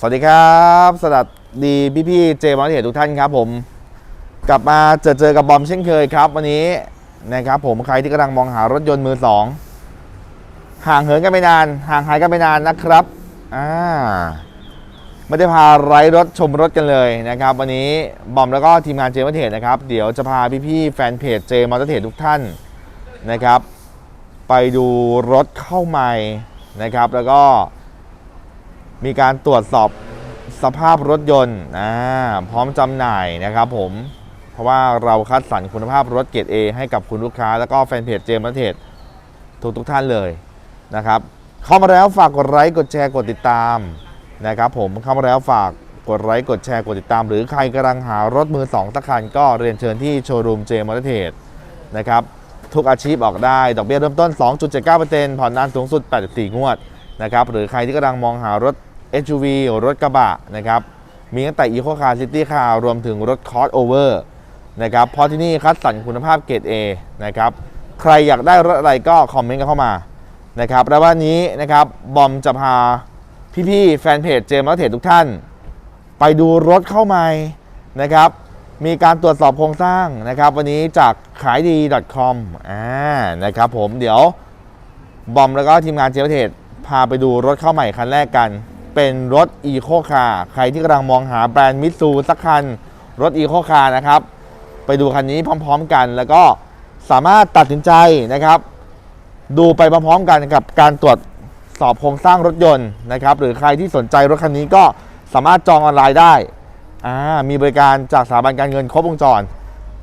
สวัสดีครับสวัสดีพี่พี่เจมส์เททุกท่านครับผม กลับมาเจอเจอกับบอมเช่นเคยครับ วันนี้นะครับผมใครที่กำลังมองหารถยนต์มือสองห่างเหินกันไปนาน ห่างหายกันไปนานนะครับอ่าไม่ได้พาไร้รถชมรถกันเลยนะครับ วันนี้บอมแล้วก็ทีมงานเจมส์เทนะครับ เดี๋ยวจะพาพี่พี่ๆแฟนเพจเจมส์เททุกท่านนะครับ ไปดูรถเข้าใหม่นะครับ แล้วก็ มีการตรวจสอบสภาพรถยนต์อ่าพร้อมจำหน่ายนะครับผม เพราะว่าเราคัดสรรคุณภาพรถเกรด A ให้กับคุณลูกค้า แล้วก็แฟนเพจเจมส์เทศทุกทุกท่านเลยนะครับ เข้ามาแล้วฝากกดไลค์กดแชร์กดติดตามนะครับผมเข้ามาแล้วฝากกดไลค์กดแชร์กดติดตาม หรือใครกำลังหารถมือสองสักคันก็เรียนเชิญที่โชว์รูมเจมส์เทศนะครับทุกอาชีพออกได้ ดอกเบี้ยเริ่มต้น 2.79%ผ่อนนานสูงสุด 84 งวด นะครับหรือใครที่กำลังมองหารถ SUV รถกระบะนะครับมีตั้งแต่ Eco Car City Car รวมถึงรถ Crossover นะครับเพราะที่นี่คัดสรรคุณภาพเกรด A นะครับใครอยากได้รถอะไรก็คอมเมนต์กันเข้ามานะครับแล้ววันนี้นะครับบอมจะพาพี่ๆแฟนเพจเจมส์และเทรดทุกท่าน ไปดูรถเข้าใหม่นะครับมีการตรวจสอบโครงสร้างนะครับ วันนี้จากขายดี .com อ่านะครับผมเดี๋ยวบอมแล้วก็ทีมงานเจลเทศ พาไปดูรถเข้าใหม่คันแรกกัน เป็นรถ e c o Car ใครที่กำลังมองหาแบรนด์มิตซูสักคัน รถ e c o Car นะครับ ไปดูคันนี้พร้อม ๆกัน แล้วก็สามารถตัดสินใจนะครับ ดูไปพร้อมๆกันกับการตรวจสอบโครงสร้างรถยนต์นะครับ หรือใครที่สนใจรถคันนี้ก็สามารถจองออนไลน์ได้มีบริการจากสถาบันการเงินครบวงจร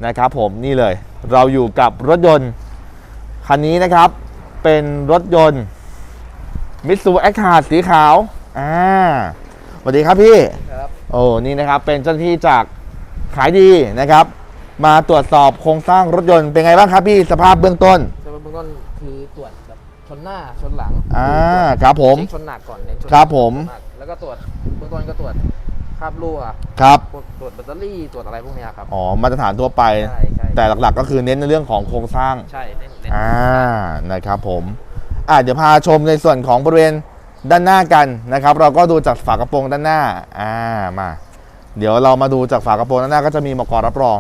นะครับ ผมนี่เลยเราอยู่กับรถยนต์คันนี้นะครับเป็นรถยนต์ มิตซูแอคทาสีขาว อ่าสวัสดีครับพี่ครับโอ้นี่นะครับเป็นเจ้าหน้าที่จากขายดีนะครับ มาตรวจสอบโครงสร้างรถยนต์เป็นไงบ้างครับพี่สภาพเบื้องต้นจะเป็นเบื้องต้นคือตรวจแบบชนหน้าชนหลังอ่าตวจครับผม เช็คชนหนักก่อนเน้นชนครับผม ชนหนักแล้วก็ตรวจเบื้องต้นก็ตรวจคราบรั่วครับตรวจตรวจแบตเตอรี่ตรวจอะไรพวกเนี้ยครับ อ๋อมาตรฐานทั่วไป ใช่ใช่แต่หลักๆก็คือเน้นในเรื่องของโครงสร้าง ใช่เน้นเน้นอ่านะครับผม อ่าเดี๋ยวพาชมในส่วนของบริเวณด้านหน้ากันนะครับ เราก็ดูจากฝากระโปรงด้านหน้าอ่ามา เดี๋ยวเรามาดูจากฝากระโปรงด้านหน้าก็จะมีมกรับรอง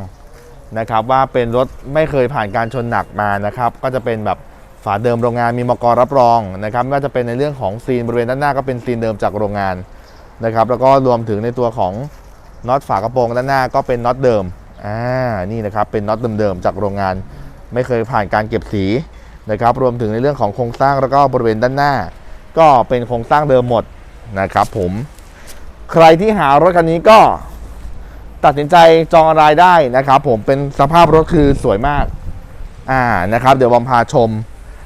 นะครับ ว่าเป็นรถไม่เคยผ่านการชนหนักมานะครับ ก็จะเป็นแบบฝาเดิมโรงงานมีมกรับรองนะครับไม่ว่าจะเป็นในเรื่องของซีนบริเวณด้านหน้าก็เป็นซีนเดิมจากโรงงานนะครับ แล้วก็รวมถึงในตัวของน็อตฝากระโปรงด้านหน้าก็เป็นน็อตเดิมอ่านี่นะครับเป็นน็อตเดิมๆจากโรงงาน ไม่เคยผ่านการเก็บสี นะครับรวมถึงในเรื่องของโครงสร้างแล้วก็บริเวณด้านหน้า ก็เป็นโครงสร้างเดิมหมดนะครับผมใครที่หารถคันนี้ก็ตัดสินใจจองอะไรายได้นะครับ ผมเป็นสภาพรถคือสวยมากอ่านะครับเดี๋ยวบอมพาชม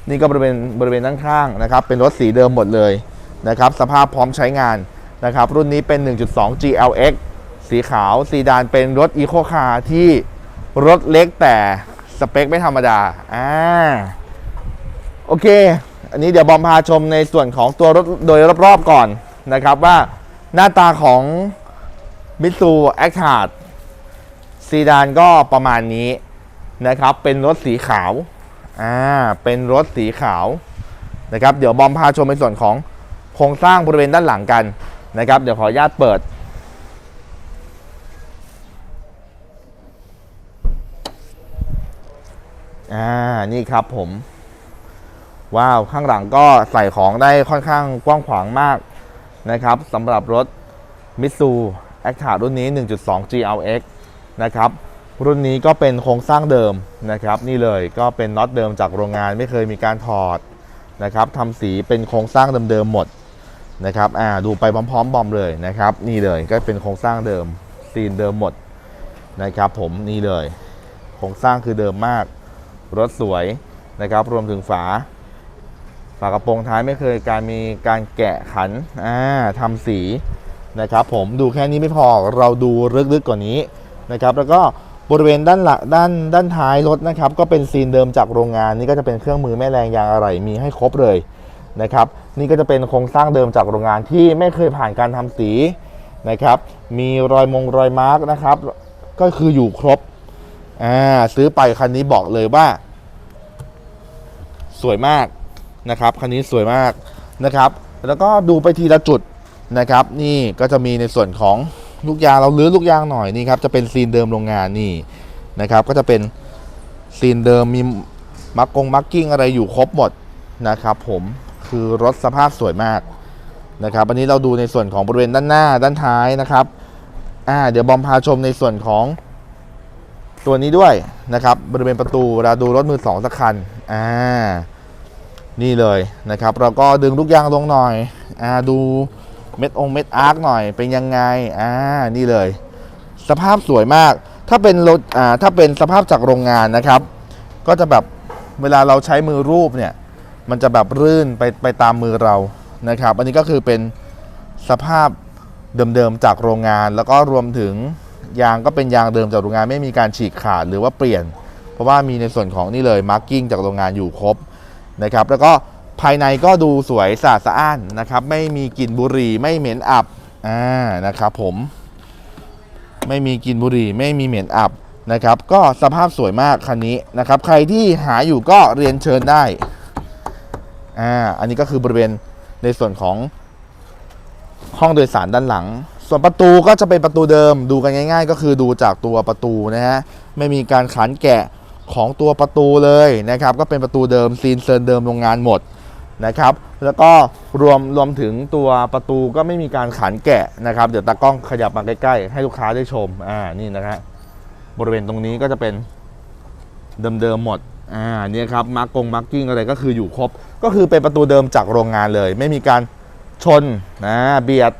นี่ก็บริเวณบริเวณด้านข้างนะครับ เป็นรถสีเดิมหมดเลยนะครับสภาพพร้อมใช้งานนะครับ รุ่นนี้เป็น 1.2 GLX สีขาวซีดานเป็นรถ Eco Car ที่รถเล็กแต่สเปคไม่ธรรมดาอ่า โอเค อันนี้เดี๋ยวบอมพาชมในส่วนของตัวรถโดยรอบๆก่อนนะครับว่าหน้าตาของมิตซูแอคทาร์ซีดานก็ประมาณนี้นะครับ เป็นรถสีขาว อ่า เป็นรถสีขาวนะครับ เดี๋ยวบอมพาชมในส่วนของโครงสร้างบริเวณด้านหลังกันนะครับ เดี๋ยวขออนุญาตเปิด อ่า นี่ครับผม ว้าว ข้างหลังก็ใส่ของได้ค่อนข้างกว้างขวางมากนะครับสำหรับรถ Mitsu a c t a รุ่นนี้ 1.2 GLX นะครับรุ่นนี้ก็เป็นโครงสร้างเดิมนะครับ นี่เลยก็เป็นน็อตเดิมจากโรงงานไม่เคยมีการถอดนะครับทำสีเป็นโครงสร้างเดิมๆหมดนะครับอ่าดูไปพร้อมๆ บอมเลยนะครับ นี่เลยก็เป็นโครงสร้างเดิมซีนเดิมหมดนะครับผมนี่เลย โครงสร้างคือเดิมมาก รถสวยนะครับ รวมถึงฝา ฝากระโปรงท้ายไม่เคยการมีการแกะขันอ่าทำสีนะครับผมดูแค่นี้ไม่พอเราดูลึกๆกว่านี้นะครับแล้วก็บริเวณด้านหลังด้านด้านท้ายรถนะครับก็เป็นซีนเดิมจากโรงงานนี่ก็จะเป็นเครื่องมือแม่แรงยางอะไรมีให้ครบเลยนะครับนี่ก็จะเป็นโครงสร้างเดิมจากโรงงานที่ไม่เคยผ่านการทำสีนะครับมีรอยมงรอยมาร์กนะครับก็คืออยู่ครบอ่าซื้อไปคันนี้บอกเลยว่า สวยมาก นะครับคันนี้สวยมากนะครับ แล้วก็ดูไปทีละจุดนะครับ นี่ก็จะมีในส่วนของลูกยางเราลื้อลูกยางหน่อยนี่ครับจะเป็นซีนเดิมโรงงานนี่นะครับ ก็จะเป็นซีนเดิมมีมักกงมักกิ้งอะไรอยู่ครบหมดนะครับ ผมคือรถสภาพสวยมากนะครับอันนี้เราดูในส่วนของบริเวณด้านหน้าด้านท้ายนะครับอ่าเดี๋ยวบอมพาชมในส่วนของตัวนี้ด้วยนะครับ บริเวณประตูเวลาดูรถมือสองสักคันอ่า นี่เลยนะครับ เราก็ดึงลูกยางลงหน่อยอ่าดูเม็ดองเม็ดอาร์คหน่อยเป็นยังไงอ่านี่เลย สภาพสวยมาก ถ้าเป็นรถอ่าถ้าเป็นสภาพจากโรงงานนะครับ ก็จะแบบเวลาเราใช้มือรูปเนี่ย มันจะแบบรื่นไปไปตามมือเรานะครับ อันนี้ก็คือเป็นสภาพเดิมๆจากโรงงาน แล้วก็รวมถึงยางก็เป็นยางเดิมจากโรงงานไม่มีการฉีกขาดหรือว่าเปลี่ยน เพราะว่ามีในส่วนของนี่เลยมาร์กิ้งจากโรงงานอยู่ครบ นะครับแล้วก็ภายในก็ดูสวยสะอาดสะอ้านนะครับ ไม่มีกลิ่นบุหรี่ไม่เหม็นอับอ่านะครับผม ไม่มีกลิ่นบุหรี่ไม่มีเหม็นอับนะครับ ก็สภาพสวยมากคันนี้นะครับ ใครที่หาอยู่ก็เรียนเชิญได้อ่าอันนี้ก็คือบริเวณในส่วนของห้องโดยสารด้านหลัง ส่วนประตูก็จะเป็นประตูเดิม ดูกันง่าย ๆ ก็คือดูจากตัวประตูนะฮะไม่มีการขันแกะ ของตัวประตูเลยนะครับ ก็เป็นประตูเดิมซีนเซินเดิมโรงงานหมดนะครับ แล้วก็รวมรวมถึงตัวประตูก็ไม่มีการขันแกะนะครับ เดี๋ยวตากล้องขยับมาใกล้ๆ ให้ลูกค้าได้ชมอ่านี่นะฮะบริเวณตรงนี้ก็จะเป็นเดิมๆหมดอ่าเนี่ยครับมาร์กงมาร์กิ้งอะไรก็คืออยู่ครบ ก็คือเป็นประตูเดิมจากโรงงานเลย ไม่มีการชนนะเบียด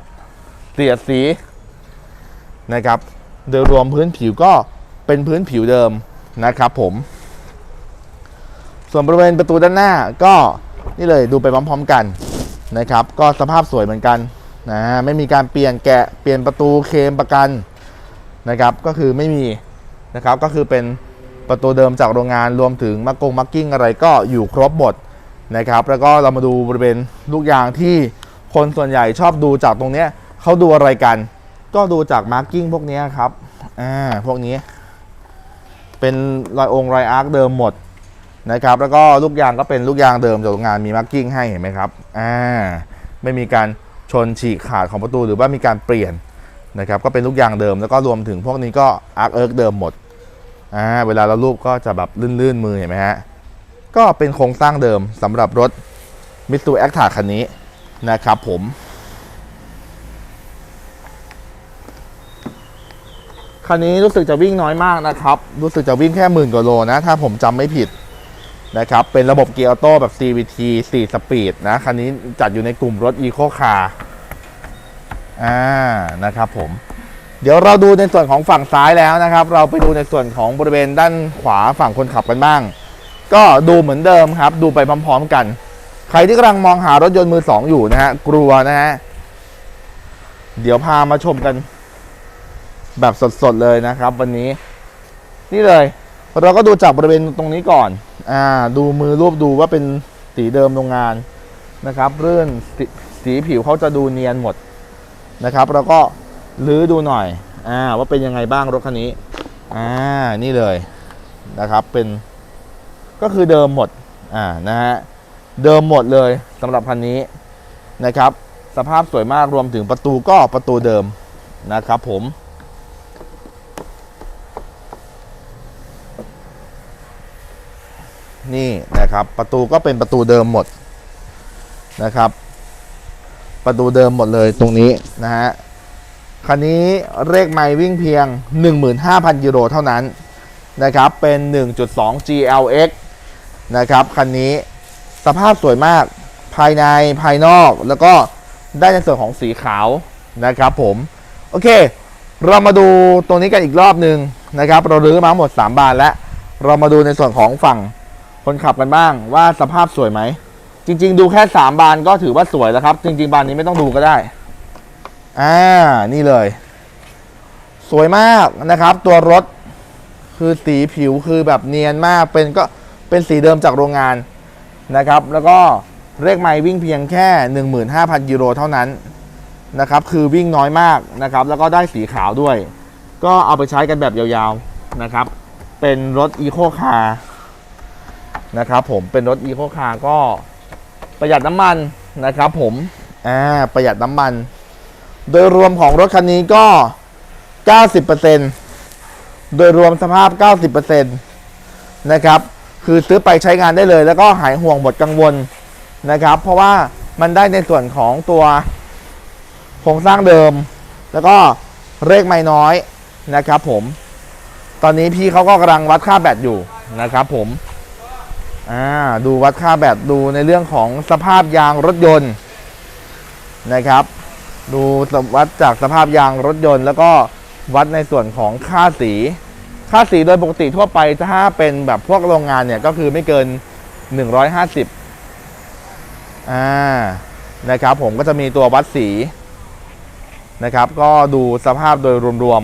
เสียดสีนะครับ โดยรวมพื้นผิวก็เป็นพื้นผิวเดิม นะครับผม ส่วนบริเวณประตูด้านหน้าก็นี่เลยดูไปพร้อมๆกันนะครับ ก็สภาพสวยเหมือนกันนะไม่มีการเปลี่ยนแกะเปลี่ยนประตูเคมประกันนะครับ ก็คือไม่มีนะครับก็คือเป็นประตูเดิมจากโรงงานรวมถึงมักกงมักกิ้งอะไรก็อยู่ครบหมดนะครับ แล้วก็เรามาดูบริเวณลูกยางที่คนส่วนใหญ่ชอบดูจากตรงเนี้ยเขาดูอะไรกัน ก็ดูจากมาร์กิ้งพวกนี้ครับอ่าพวกนี้ เป็นรอยองค์รอยอาร์คเดิมหมดนะครับ แล้วก็ลูกยางก็เป็นลูกยางเดิมจากโรงงานมีมาร์กิ้งให้เห็นไหมครับอ่าไม่มีการชนฉีกขาดของประตูหรือว่ามีการเปลี่ยนนะครับก็เป็นลูกยางเดิมแล้วก็รวมถึงพวกนี้ก็อาร์คเอิร์กเดิมหมดอ่าเวลาเราลูบก็จะแบบลื่นๆมือเห็นไหมฮะก็เป็นโครงสร้างเดิมสำหรับรถมิตซูแอคทาคันนี้นะครับผม คันนี้รู้สึกจะวิ่งน้อยมากนะครับ รู้สึกจะวิ่งแค่หมื่นกว่าโลนะ ถ้าผมจำไม่ผิดนะครับ เป็นระบบเกียร์ออโต้แบบ CVT 4 สปีดนะ คันนี้จัดอยู่ในกลุ่มรถ Eco Car อ่านะครับผม เดี๋ยวเราดูในส่วนของฝั่งซ้ายแล้วนะครับ เราไปดูในส่วนของบริเวณด้านขวาฝั่งคนขับกันบ้าง ก็ดูเหมือนเดิมครับ ดูไปพร้อมๆกัน ใครที่กำลังมองหารถยนต์มือสองอยู่นะฮะ กลัวนะฮะ เดี๋ยวพามาชมกัน แบบสดๆเลยนะครับ วันนี้ นี่เลย เราก็ดูจากบริเวณตรงนี้ก่อน อ่า ดูมือรูปดูว่าเป็นสีเดิมโรงงานนะครับเรื่อนสสีผิวเขาจะดูเนียนหมดนะครับ แล้วก็ลื้อดูหน่อย อ่า ว่าเป็นยังไงบ้างรถคันนี้ อ่า นี่เลยนะครับ เป็นก็คือเดิมหมด อ่า นะฮะ เดิมหมดเลยสำหรับคันนี้นะครับ สภาพสวยมากรวมถึงประตูก็ประตูเดิมนะครับผม นี่นะครับ ประตูก็เป็นประตูเดิมหมดนะครับ ประตูเดิมหมดเลยตรงนี้นะฮะคันนี้เลขไมล์วิ่งเพียง 15,000กิโลเท่านั้นนะครับเป็น 1.2 GLX นะครับคันนี้สภาพสวยมากภายในภายนอกแล้วก็ได้ในส่วนของสีขาวนะครับผม โอเค เรามาดูตรงนี้กันอีกรอบหนึ่งนะครับ เรารื้อมาหมด 3 บานแล้ว เรามาดูในส่วนของฝั่ง คนขับกันบ้างว่าสภาพสวยไหม จริง ๆ ดูแค่3บานก็ถือว่าสวยแล้วครับ จริง ๆ บานนี้ไม่ต้องดูก็ได้ อ่า นี่เลย สวยมากนะครับ ตัวรถคือสีผิวคือแบบเนียนมากเป็นก็เป็นสีเดิมจากโรงงานนะครับ แล้วก็เลขไมล์วิ่งเพียงแค่ 15,000กิโลเท่านั้นนะครับ คือวิ่งน้อยมากนะครับ แล้วก็ได้สีขาวด้วย ก็เอาไปใช้กันแบบยาวๆนะครับ เป็นรถอีโคคาร์ นะครับผมเป็นรถอีโคคาร์ก็ประหยัดน้ำมันนะครับผมอ่าประหยัดน้ำมัน โดยรวมของรถคันนี้ก็ 90%โดยรวมสภาพ 90%นะครับคือซื้อไปใช้งานได้เลย แล้วก็หายห่วงหมดกังวลนะครับ เพราะว่ามันได้ในส่วนของตัวโครงสร้างเดิม แล้วก็เลขไม่น้อยนะครับผม ตอนนี้พี่เขาก็กำลังวัดค่าแบตอยู่นะครับผม อ่าดูวัดค่าแบตดูในเรื่องของสภาพยางรถยนต์นะครับ ดูวัดจากสภาพยางรถยนต์ แล้วก็วัดในส่วนของค่าสี ค่าสีโดยปกติทั่วไปถ้าเป็นแบบพวกโรงงานเนี่ยก็คือไม่เกิน 150อ่านะครับผมก็จะมีตัววัดสีนะครับ ก็ดูสภาพโดยรวม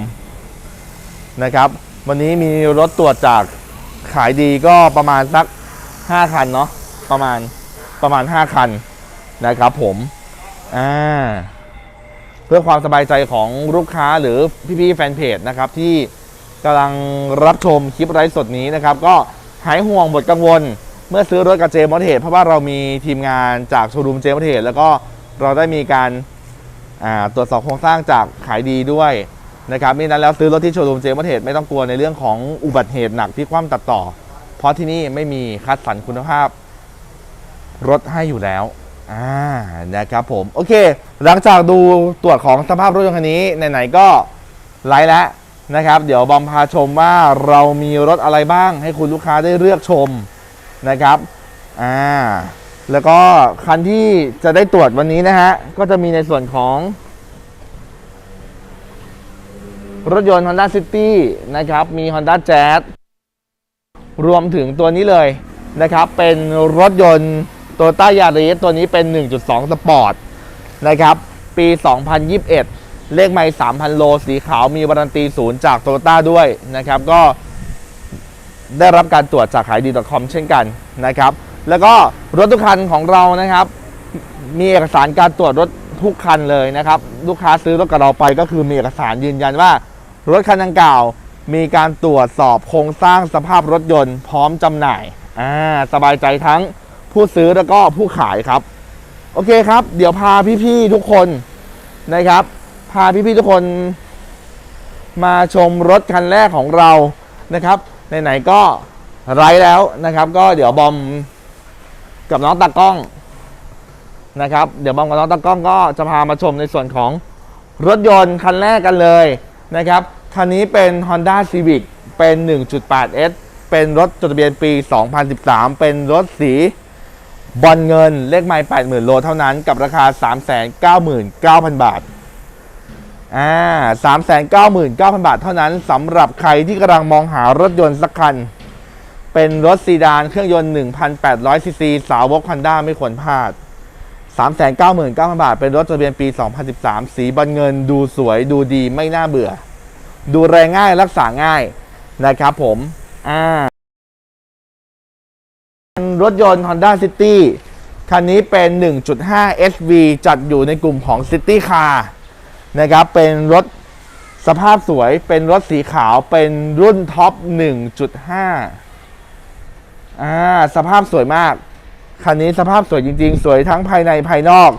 ๆนะครับ วันนี้มีรถตรวจจากขายดีก็ประมาณสัก 5คันเนาะประมาณประมาณ5คันนะครับผมอ่าเพื่อความสบายใจของลูกค้าหรือพี่ๆแฟนเพจนะครับที่กำลังรับชมคลิปไลฟ์สดนี้นะครับ ก็หายห่วงหมดกังวล เมื่อซื้อรถกับเจมอเทสเพราะว่าเรามีทีมงานจากโชว์รูมเจมอเทสแล้วก็เราได้มีการตรวจสอบโครงสร้างจากขายดีด้วยนะครับมินั้นแล้วซื้อรถที่โชว์รูมเจมอเทสไม่ต้องกลัวในเรื่องของอุบัติเหตุหนักที่คว่ำตัดต่อ ราะที่นี่ไม่มีคัดสรรคุณภาพ รถให้อยู่แล้วอ่านะครับผมโอเค หลังจากดูตรวจของสภาพรถยนต์คันนี้ไหนๆก็ไลฟ์แล้วนะครับ เดี๋ยวบอมพาชมว่าเรามีรถอะไรบ้าง ให้คุณลูกค้าได้เลือกชมนะครับอ่าแล้วก็คันที่จะได้ตรวจวันนี้นะฮะ ก็จะมีในส่วนของ รถยนต์ Honda City นะครับ มี Honda Jazz รวมถึงตัวนี้เลยนะครับ เป็นรถยนต์โตโยต้ายาริสตัวนี้เป็น 1.2 สปอร์ตนะครับ ปี 2021 เลขไม่3,000 โล สีขาวมีวารันตีศูนย์จากโตโยต้าด้วยนะครับ ก็ได้รับการตรวจจากขายดี .com เช่นกันนะครับ แล้วก็รถทุกคันของเรานะครับ มีเอกสารการตรวจรถทุกคันเลยนะครับ ลูกค้าซื้อรถกับเราไปก็คือมีเอกสารยืนยันว่า รถคันดังกล่าว มีการตรวจสอบโครงสร้างสภาพรถยนต์พร้อมจำหน่ายอ่าสบายใจทั้งผู้ซื้อแล้วก็ผู้ขายครับ โอเคครับ เดี๋ยวพาพี่ๆทุกคนนะครับ พาพี่ๆทุกคน มาชมรถคันแรกของเรานะครับไหนๆก็ไร้แล้วนะครับ ก็เดี๋ยวบอมกับน้องตากล้องนะครับ เดี๋ยวบอมกับน้องตากล้องก็จะพามาชมในส่วนของรถยนต์คันแรกกันเลยนะครับ คันนี้เป็น Honda Civic เป็น 1.8S เป็นรถจดทะเบียนปี 2013 เป็นรถสีบอลเงินเลขไมล์80,000 โลเท่านั้นกับราคา 399,000 บาท อ่า 399,000 บาทเท่านั้นสำหรับใครที่กำลังมองหารถยนต์สักคัน เป็นรถซีดานเครื่องยนต์ 1,800 ซีซี สาวก Honda ไม่ควรพลาด 399,000 บาท เป็นรถทะเบียนปี 2013 สีบอลเงินดูสวยดูดีไม่น่าเบื่อ ดูแรงง่ายรักษาง่ายนะครับผมอ่ารถยนต์ Honda City คันนี้เป็น 1.5 SV จัดอยู่ในกลุ่มของ City Car นะครับ เป็นรถสภาพสวย เป็นรถสีขาว เป็นรุ่นท็อป 1.5 อ่า สภาพสวยมาก คันนี้สภาพสวยจริง ๆ สวยทั้งภายในภายนอก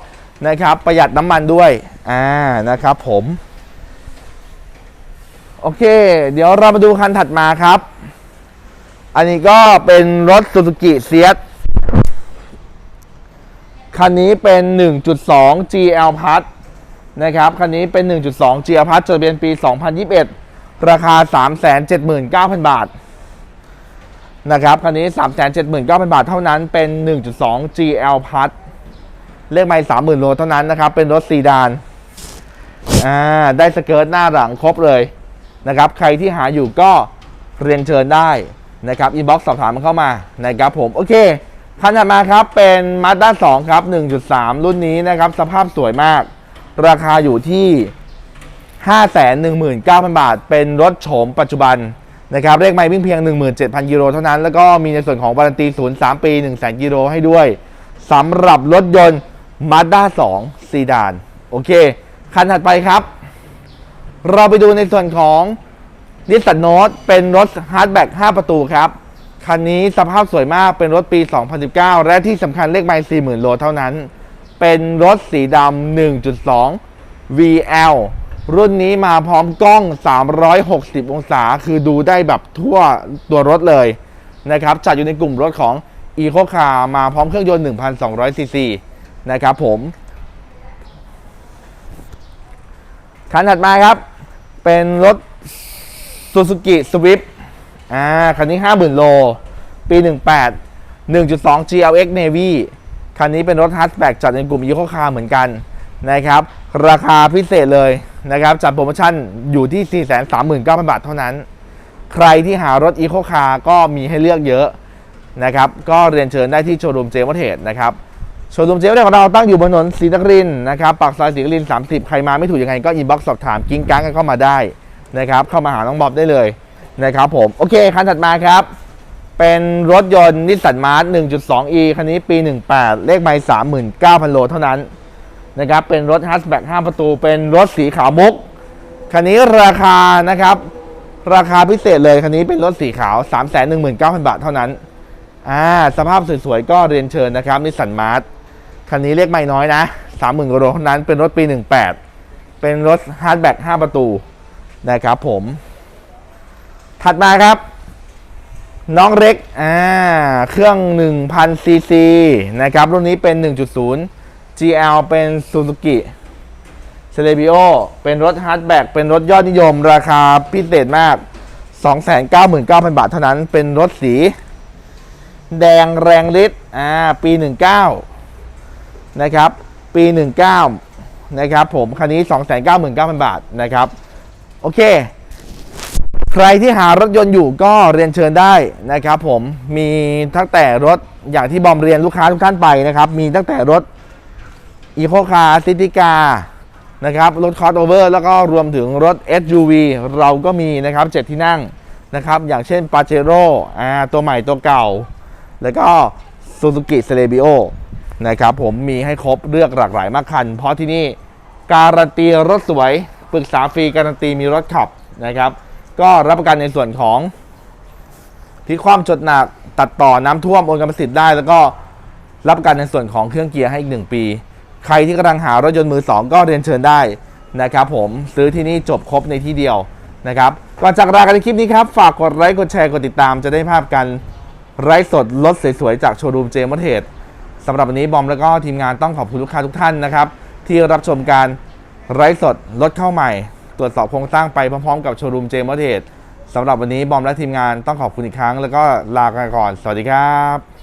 นะครับ ประหยัดน้ำมันด้วย อ่า นะครับผม โอเค เดี๋ยวเรามาดูคันถัดมาครับ อันนี้ก็เป็นรถ Suzuki s i e t คันนี้เป็น 1.2 GL Plus นะครับ คันนี้เป็น 1.2 GL Plus จดทะเบียนปี 2021 ราคา 379,000 บาท นะครับ คันนี้ 379,000 บาทเท่านั้น เป็น 1.2 GL Plus เลขไม่30,000 โลเท่านั้นนะครับ เป็นรถซีดาน อ่า ได้สเกิร์ตหน้าหลังครบเลย นะครับ ใครที่หาอยู่ก็เรียนเชิญได้นะครับอินบ็อกซ์สอบถามมันเข้ามานะครับผม โอเค คันถัดมาครับเป็น Mazda 2ครับ 1.3 รุ่นนี้นะครับ สภาพสวยมาก ราคาอยู่ที่ 519,000 บาท เป็นรถโฉมปัจจุบันนะครับเลขไม่วิ่งเพียง 17,000 กิโลเท่านั้น แล้วก็มีในส่วนของวารันตีศูนย์3ปี 100,000 กิโลให้ด้วยสำหรับรถยนต์ Mazda 2ซีดาน โอเค คันถัดไปครับ เราไปดูในส่วนของนิสสันโนตเป็นรถฮาร์ดแบ็ก5ประตูครับ คันนี้สภาพสวยมากเป็นรถปี 2019 และที่สำคัญเลขไมล์40,000 โลเท่านั้น เป็นรถสีดำ 1.2 VL รุ่นนี้มาพร้อมกล้อง 360 องศา คือดูได้แบบทั่วตัวรถเลยนะครับ จัดอยู่ในกลุ่มรถของ Eco Car มาพร้อมเครื่องยนต์ 1,200 ซีซีนะครับผม คันถัดมาครับ เป็นรถ Suzuki Swift อ่า คันนี้ 50,000 โล ปี 18 1.2 GLX Navy คันนี้เป็นรถฮัตแบ็กจัดในกลุ่ม Eco Car เหมือนกันนะครับ ราคาพิเศษเลยนะครับ จัดโปรโมชั่นอยู่ที่ 439,000 บาทเท่านั้น ใครที่หารถ Eco Car ก็มีให้เลือกเยอะนะครับ ก็เรียนเชิญได้ที่โชว์รูมเจมส์เทสนะครับ ชว์รูมเจมส์ของเราตั้งอยู่บนถนนศรีนครินนะครับปากซอยศรีนครินทร์30 ใครมาไม่ถูกยังไงก็อินบ็อกซ์สอบถามกิ้งก้างกันเข้ามาได้นะครับเข้ามาหาน้องบ๊อบได้เลยนะครับผมโอเคคันถัดมาครับ เป็นรถยนต์นิสสันมาร์ท 1.2e คันนี้ปี 18 เลขไมล์39,000 โลเท่านั้นนะครับเป็นรถฮัสแบ็ก5ประตู เป็นรถสีขาวมุก คันนี้ราคานะครับราคาพิเศษเลยคันนี้เป็นรถสีขาว 319,000 บาทเท่านั้นอ่าสภาพสวยๆก็เรียนเชิญนะครับนิสสันมาร์ท คันนี้เลขไม่น้อยนะ 30,000กว่าโลเท่านั้นเป็นรถปี 18 เป็นรถฮาร์ดแบ็ก5ประตูนะครับผม ถัดมาครับ น้องเล็กอ่าเครื่อง1,000ซีซีนะครับรุ่นนี้เป็น 1.0 GL เป็น Suzuki c e l e b i o เป็นรถฮาร์ดแบ็กเป็นรถยอดนิยม ราคาพิเศษมาก 299,000 บาทเท่านั้น เป็นรถสี แดงแรงฤทธิ์อ่าปี 19 นะครับ ปี 19 นะครับผม คันนี้ 299,000 บาทนะครับ โอเค ใครที่หารถยนต์อยู่ก็เรียนเชิญได้นะครับผม มีตั้งแต่รถอย่างที่บอมเรียนลูกค้าทุกท่านไปนะครับ มีตั้งแต่รถอีโคคาร์ซิติกานะครับ รถคอร์โอเวอร์แล้วก็รวมถึงรถ SUV เราก็มีนะครับเจ็ดที่นั่งนะครับ อย่างเช่นปาเจโร่ตัวใหม่ตัวเก่า แล้วก็ Suzuki c e l e b i o นะครับผมมีให้ครบเลือกหลากหลายมากคัน เพราะที่นี่การันตีรถสวยปรึกษาฟรีการันตีมีรถขับนะครับ ก็รับประกันในส่วนของพลิความจดหนักตัดต่อน้ำท่วมโอนกรรมสิทธิ์ได้ แล้วก็รับประกันในส่วนของเครื่องเกียร์ให้อีก 1 ปี ใครที่กำลังหารถยนต์มือ 2 ก็เรียนเชิญได้นะครับผมซื้อที่นี่จบครบในที่เดียวนะครับก่อนจากลากันในคลิปนี้ครับ ฝากกดไลค์กดแชร์กดติดตามจะได้ภาพกันไลฟ์สดรถสวยๆจากโชว์รูมเจมส์เทส สำหรับวันนี้บอมแล้วก็ทีมงานต้องขอบคุณลูกค้าทุกท่านนะครับ ที่รับชมการไลฟ์สดรถเข้าใหม่ ตรวจสอบโครงสร้างไปพร้อมๆ กับโชว์รูมเจมส์เทสสำหรับวันนี้บอมและทีมงานต้องขอบคุณอีกครั้ง แล้วก็ลากันก่อน สวัสดีครับ